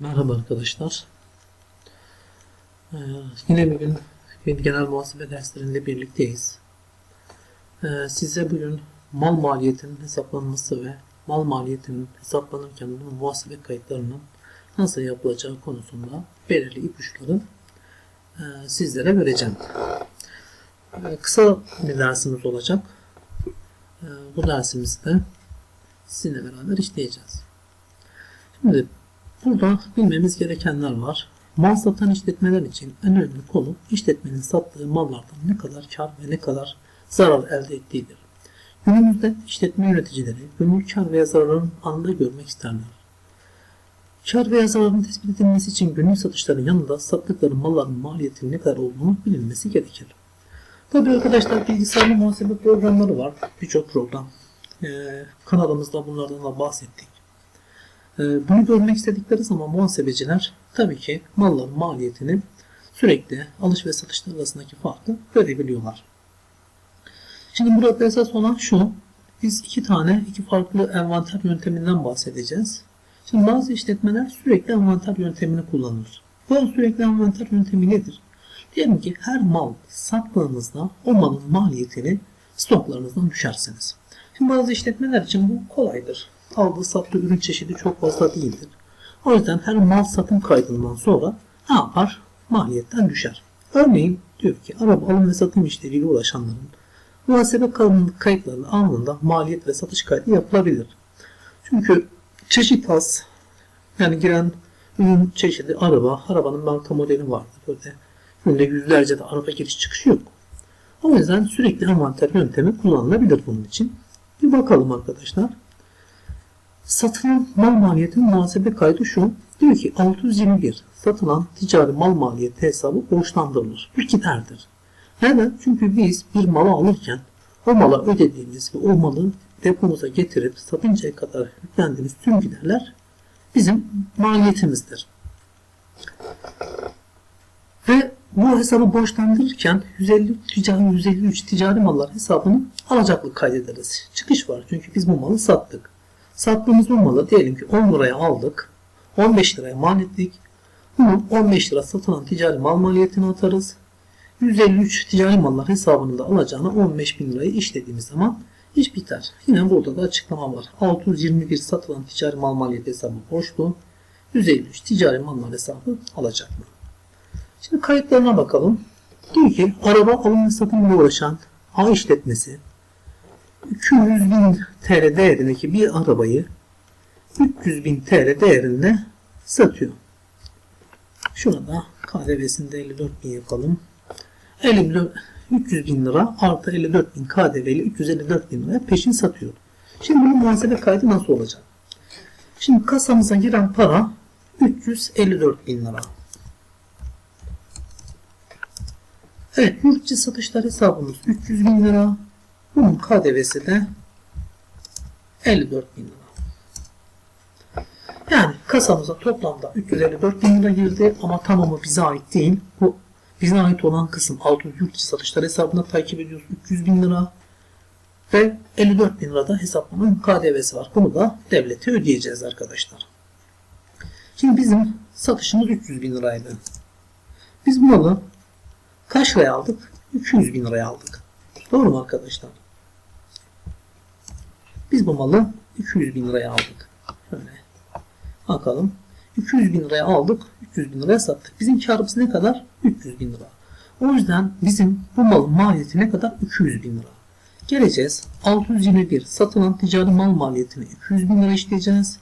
Merhaba arkadaşlar. Ee, yine bir gün bir genel muhasebe derslerinde birlikteyiz. Ee, size bugün mal maliyetinin hesaplanması ve mal maliyetinin hesaplanırken muhasebe kayıtlarının nasıl yapılacağı konusunda belirli ipuçları e, sizlere vereceğim. Ee, kısa bir dersimiz olacak. Ee, bu dersimizde sizinle beraber işleyeceğiz. Şimdi Burada bilmemiz gerekenler var. Mal satan işletmeler için en önemli konu işletmenin sattığı mallardan ne kadar kar ve ne kadar zarar elde ettiğidir. Günümüzde işletme yöneticileri günlük kar veya zararın anında görmek isterler. Kar veya zararın tespit edilmesi için günlük satışların yanında sattıkları malların maliyetinin ne kadar olduğunu bilinmesi gerekir. Tabii arkadaşlar bilgisayarlı muhasebe programları var. Birçok program. Ee, kanalımızda bunlardan da bahsettik. Ee, Bunu görmek istedikleri zaman muhasebeciler tabii ki malların maliyetini sürekli alış ve satışlar arasındaki farkı görebiliyorlar. Şimdi burada esas olan şu. Biz iki tane, iki farklı envanter yönteminden bahsedeceğiz. Şimdi bazı işletmeler sürekli envanter yöntemini kullanır. Bu sürekli envanter yöntemi nedir? Diyelim ki her mal sattığınızda o malın maliyetini stoklarınızdan düşersiniz. Şimdi bazı işletmeler için bu kolaydır aldığı sattığı ürün çeşidi çok fazla değildir. O yüzden her mal satım kaydından sonra ne yapar? Maliyetten düşer. Örneğin diyor ki araba alım ve satım işleriyle uğraşanların muhasebe kanunluk kayıtlarının anında maliyet ve satış kaydı yapılabilir. Çünkü çeşit az yani giren ürün çeşidi araba, arabanın marka modeli vardır. Böyle günde yüzlerce de araba giriş çıkışı yok. O yüzden sürekli envanter yöntemi kullanılabilir bunun için. Bir bakalım arkadaşlar. Satılan mal maliyetinin muhasebe kaydı şu. Diyor ki 621 satılan ticari mal maliyeti hesabı borçlandırılır. Bu giderdir. Neden? Çünkü biz bir malı alırken o mala ödediğimiz ve o malı depomuza getirip satıncaya kadar yüklendiğimiz tüm giderler bizim maliyetimizdir. Ve bu hesabı borçlandırırken 150 ticari 153 ticari mallar hesabını alacaklık kaydederiz. Çıkış var çünkü biz bu malı sattık. Sattığımız bu malı diyelim ki 10 liraya aldık. 15 liraya mal ettik. Bunu 15 lira satılan ticari mal maliyetine atarız. 153 ticari mallar hesabını da alacağına 15 bin lirayı işlediğimiz zaman iş biter. Yine burada da açıklama var. 621 satılan ticari mal maliyeti hesabı borçlu. 153 ticari mallar hesabı alacak mı? Şimdi kayıtlarına bakalım. Diyor ki araba alım ve satımla uğraşan A işletmesi 200 bin TL değerindeki bir arabayı 300 bin TL değerinde satıyor. Şuna da KDV'sinde 54 bin yapalım. 54, 300 bin lira artı 54 bin KDV ile 354 bin liraya peşin satıyor. Şimdi bunun muhasebe kaydı nasıl olacak? Şimdi kasamıza giren para 354 bin lira. Evet, yurt satışlar hesabımız 300 bin lira. Bunun KDV'si de 54 bin lira. Yani kasamıza toplamda 354 bin lira girdi ama tamamı bize ait değil. Bu bize ait olan kısım 600 yurt içi satışlar hesabına takip ediyoruz 300 bin lira ve 54 bin lira da hesaplamanın KDV'si var. Bunu da devlete ödeyeceğiz arkadaşlar. Şimdi bizim satışımız 300 bin liraydı. Biz malı kaç liraya aldık? 200 bin liraya aldık. Doğru mu arkadaşlar? Biz bu malı 200 bin liraya aldık. Şöyle bakalım. 200 bin liraya aldık. 300 bin liraya sattık. Bizim karımız ne kadar? 300 bin lira. O yüzden bizim bu malın maliyeti ne kadar? 200 bin lira. Geleceğiz. 621 satılan ticari mal maliyetini 200 bin lira işleyeceğiz.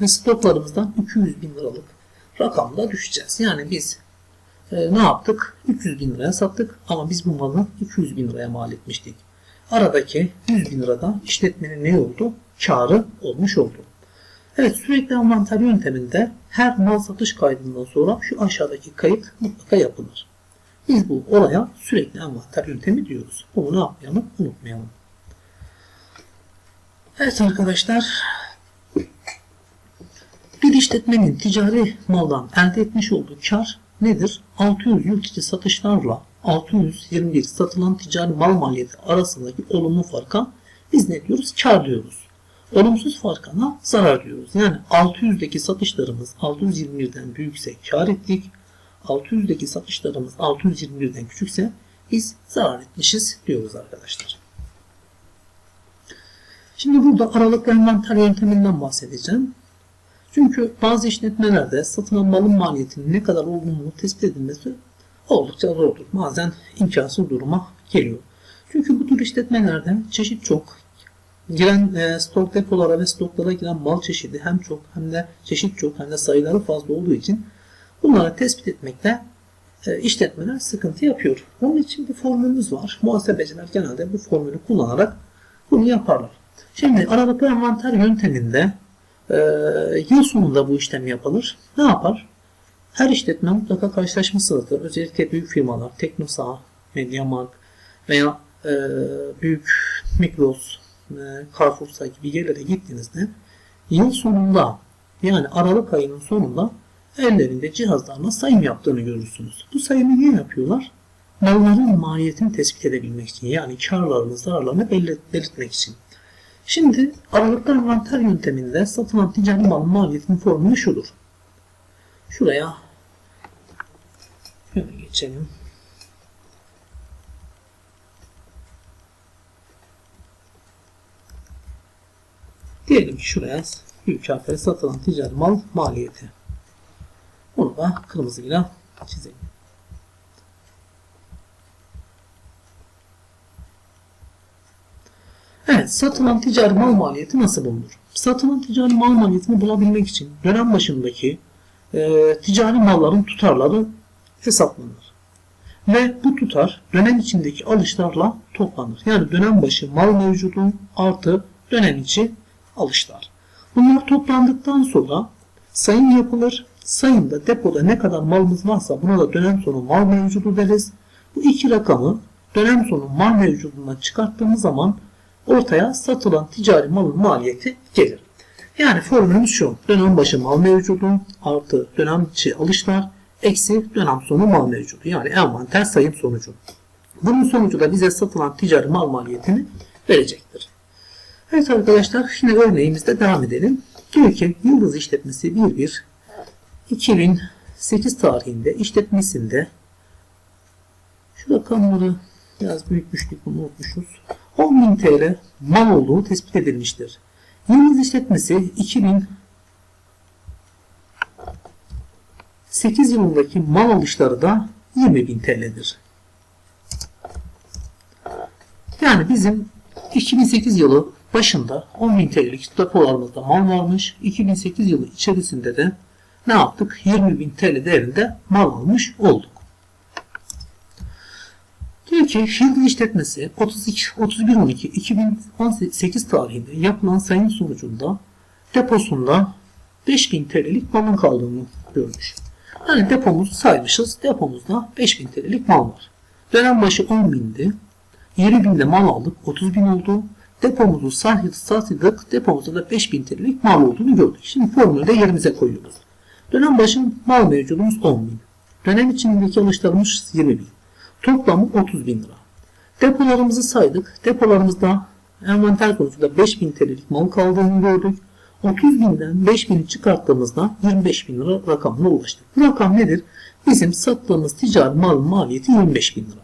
Ve stoklarımızdan 200 bin liralık rakamda düşeceğiz. Yani biz e, ne yaptık? 300 bin liraya sattık ama biz bu malı 200 bin liraya mal etmiştik. Aradaki 100 bin lirada işletmenin ne oldu? Karı olmuş oldu. Evet sürekli envanter yönteminde her mal satış kaydından sonra şu aşağıdaki kayıt mutlaka yapılır. Biz bu olaya sürekli envanter yöntemi diyoruz. Bunu ne yapmayalım? Unutmayalım. Evet arkadaşlar. Bir işletmenin ticari maldan elde etmiş olduğu kar nedir? 600 yurt içi satışlarla 621 satılan ticari mal maliyeti arasındaki olumlu farka biz ne diyoruz? Kar diyoruz. olumsuz farkına zarar diyoruz. Yani 600'deki satışlarımız 621'den büyükse kar ettik. 600'deki satışlarımız 621'den küçükse biz zarar etmişiz diyoruz arkadaşlar. Şimdi burada aralıklı envanter yönteminden bahsedeceğim. Çünkü bazı işletmelerde satılan malın maliyetinin ne kadar olduğunu tespit edilmesi oldukça zordur. Bazen imkansız duruma geliyor. Çünkü bu tür işletmelerde çeşit çok. Giren e, stok depolara ve stoklara giren mal çeşidi hem çok hem de çeşit çok hem de sayıları fazla olduğu için bunları tespit etmekte e, işletmeler sıkıntı yapıyor. Onun için bir formülümüz var. Muhasebeciler genelde bu formülü kullanarak bunu yaparlar. Şimdi aralıklı envanter yönteminde e, yıl sonunda bu işlem yapılır. Ne yapar? Her işletme mutlaka karşılaşmışsınızdır. Özellikle büyük firmalar, Teknosa, Mediamarkt veya e, büyük Migros, e, Carrefour'sa gibi yerlere gittiğinizde yıl sonunda yani Aralık ayının sonunda ellerinde cihazlarla sayım yaptığını görürsünüz. Bu sayımı niye yapıyorlar? Malların maliyetini tespit edebilmek için yani karlarını, zararlarını belirt- belirtmek için. Şimdi aralıklı envanter yönteminde satılan ticari malın maliyetinin formülü şudur. Şuraya şöyle geçelim. Diyelim ki şuraya büyük harfle satılan ticari mal maliyeti. Bunu da kırmızıyla çizelim. Evet, satılan ticari mal maliyeti nasıl bulunur? Satılan ticari mal maliyetini bulabilmek için dönem başındaki e, ticari malların tutarları hesaplanır. Ve bu tutar dönem içindeki alışlarla toplanır. Yani dönem başı mal mevcudu artı dönem içi alışlar. Bunlar toplandıktan sonra sayım yapılır. Sayımda depoda ne kadar malımız varsa buna da dönem sonu mal mevcudu deriz. Bu iki rakamı dönem sonu mal mevcudundan çıkarttığımız zaman ortaya satılan ticari malın maliyeti gelir. Yani formülümüz şu. Dönem başı mal mevcudu artı dönem içi alışlar eksi dönem sonu mal mevcudu. Yani envanter sayım sonucu. Bunun sonucu da bize satılan ticari mal maliyetini verecektir. Evet arkadaşlar yine örneğimizde devam edelim. Diyor ki Yıldız işletmesi 11 2008 tarihinde işletmesinde şu rakamları biraz büyütmüştük bunu unutmuşuz. 10.000 TL mal olduğu tespit edilmiştir. Yıldız işletmesi 2008 yılındaki mal alışları da 20.000 TL'dir. Yani bizim 2008 yılı başında 10.000 TL'lik depolarımızda mal varmış. 2008 yılı içerisinde de ne yaptık? 20.000 TL değerinde mal almış olduk. Diyor ki Yıldız işletmesi 32 31 12 2018 tarihinde yapılan sayım sonucunda deposunda 5000 TL'lik malın kaldığını görmüş. Yani depomuzu saymışız. Depomuzda 5000 TL'lik mal var. Dönem başı 10.000'di. 20.000'de mal aldık. 30.000 oldu. Depomuzu sattık. Depomuzda da 5000 TL'lik mal olduğunu gördük. Şimdi formülü de yerimize koyuyoruz. Dönem başı mal mevcudumuz 10.000. Dönem içindeki alışlarımız 20.000. Toplamı 30 bin lira. Depolarımızı saydık. Depolarımızda envanter konusunda 5000 TL'lik mal kaldığını gördük. 30 binden 5000'i çıkarttığımızda 25 bin lira rakamına ulaştık. Bu rakam nedir? Bizim sattığımız ticari malın maliyeti 25 bin lira.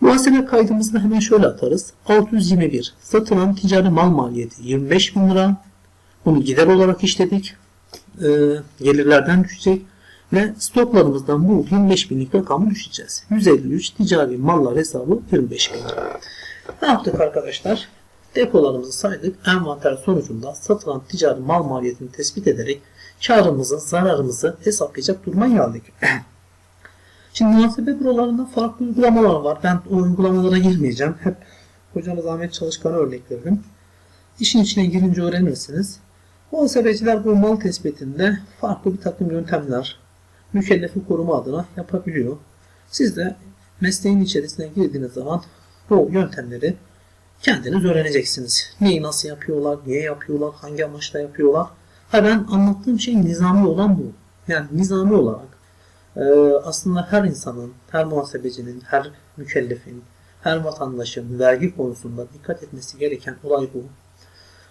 Muhasebe kaydımızı hemen şöyle atarız. 621 satılan ticari mal maliyeti 25 bin lira. Bunu gider olarak işledik. Ee, gelirlerden düşecek ve stoklarımızdan bu 25 binlik rakamı düşeceğiz. 153 ticari mallar hesabı 25 bin. Ne yaptık arkadaşlar? Depolarımızı saydık. Envanter sonucunda satılan ticari mal maliyetini tespit ederek karımızı, zararımızı hesaplayacak duruma geldik. Şimdi muhasebe bürolarında farklı uygulamalar var. Ben o uygulamalara girmeyeceğim. Hep hocamız Ahmet Çalışkan'a örnek veririm. İşin içine girince öğrenirsiniz. Muhasebeciler bu mal tespitinde farklı bir takım yöntemler, mükellefi koruma adına yapabiliyor. Siz de mesleğin içerisine girdiğiniz zaman bu yöntemleri kendiniz öğreneceksiniz. Neyi nasıl yapıyorlar, niye yapıyorlar, hangi amaçla yapıyorlar. Ha ben anlattığım şey nizami olan bu. Yani nizami olarak e, aslında her insanın, her muhasebecinin, her mükellefin, her vatandaşın vergi konusunda dikkat etmesi gereken olay bu.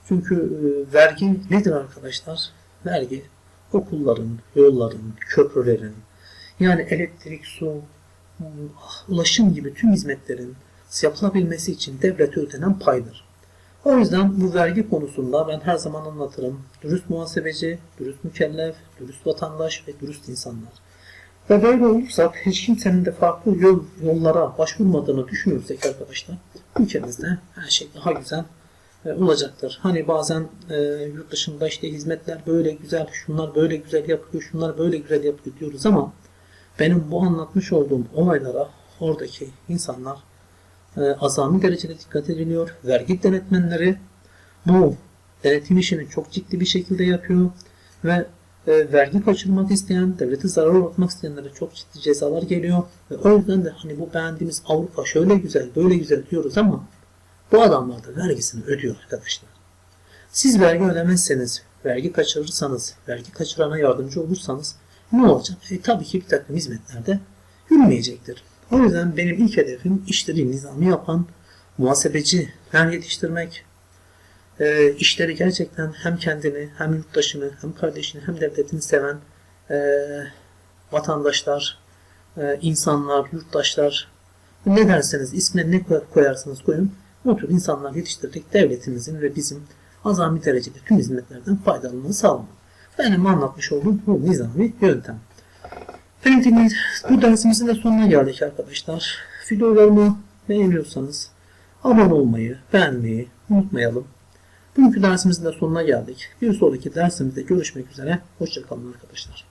Çünkü e, vergi nedir arkadaşlar? Vergi okulların, yolların, köprülerin, yani elektrik, su, ulaşım gibi tüm hizmetlerin yapılabilmesi için devlete ödenen paydır. O yüzden bu vergi konusunda ben her zaman anlatırım. Dürüst muhasebeci, dürüst mükellef, dürüst vatandaş ve dürüst insanlar. Ve böyle olursak hiç kimsenin de farklı yol, yollara başvurmadığını düşünürsek arkadaşlar ülkemizde her şey daha güzel olacaktır. Hani bazen e, yurt dışında işte hizmetler böyle güzel, şunlar böyle güzel yapıyor, şunlar böyle güzel yapıyor diyoruz ama benim bu anlatmış olduğum olaylara oradaki insanlar e, azami derecede dikkat ediliyor. Vergi denetmenleri bu denetim işini çok ciddi bir şekilde yapıyor ve e, vergi kaçırmak isteyen, devlete zarar uğratmak isteyenlere çok ciddi cezalar geliyor. Ve o yüzden de hani bu beğendiğimiz Avrupa şöyle güzel, böyle güzel diyoruz ama bu adamlar da vergisini ödüyor arkadaşlar. Siz vergi ödemezseniz, vergi kaçırırsanız, vergi kaçırana yardımcı olursanız ne olacak? E, tabii ki bir takım hizmetlerde yürümeyecektir. O yüzden benim ilk hedefim işleri nizami yapan muhasebeciler yetiştirmek. E, işleri gerçekten hem kendini, hem yurttaşını, hem kardeşini, hem devletini seven e, vatandaşlar, e, insanlar, yurttaşlar ne derseniz ismine ne koyarsanız koyun bu tür insanlar yetiştirdik devletimizin ve bizim azami derecede tüm hizmetlerden faydalanmayı sağlamak. Benim anlatmış olduğum bu nizami yöntem. Dinleyici, bu dersimizin de sonuna geldik arkadaşlar. Videolarımı beğeniyorsanız abone olmayı, beğenmeyi unutmayalım. Bugünkü dersimizin de sonuna geldik. Bir sonraki dersimizde görüşmek üzere. Hoşçakalın arkadaşlar.